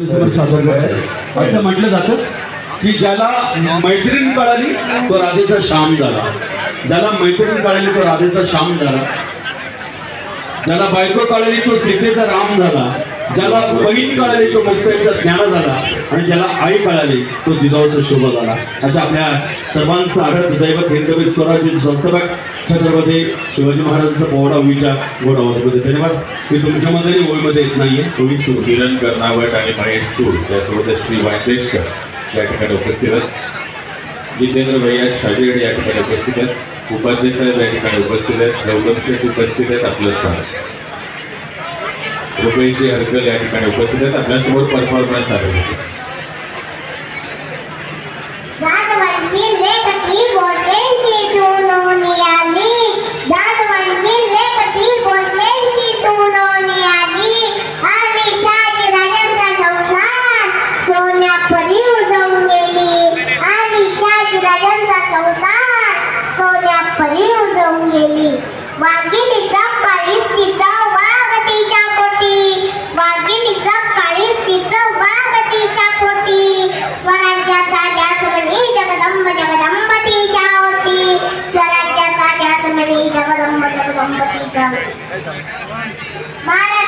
असं म्हटलं जातं की ज्याला मैत्रीण कळाली तो राधेचा श्याम झाला. ज्याला मैत्रीण कळाली तो राधेचा श्याम झाला. ज्याला बायको कळाली तो सीतेचा राम झाला. ज्याला बहीण कळाली तो मुक्ताईचा ज्ञान झाला आणि ज्याला आई कळाली तो जिजाऊचा शोभ झाला. अशा आपल्या सर्वांचं आराध्य दैवत हिंदवी स्वराज्य संस्थापक छत्रपती शिवाजी महाराजांचा पोहडा ओळीच्या गोड धन्यवाद. मी तुमच्यामध्ये आणि ओळीमध्ये येत नाहीये. ओळी सूर. किरण कर्नावट आणि महेश सूर त्यासोबत श्री वांकेशकर या ठिकाणी उपस्थित आहेत. जितेंद्र भैया शाजीगड या ठिकाणी उपस्थित आहेत. उपाध्याय साहेब या ठिकाणी उपस्थित आहेत. गौतम शेठ उपस्थित आहेत. आपलं स्वागत. रुपेशजी हरकल या ठिकाणी उपस्थित आहेत. आपल्यासमोर परफॉर्मन्स आहे जाधवांची लेखती भोसलेंची મારે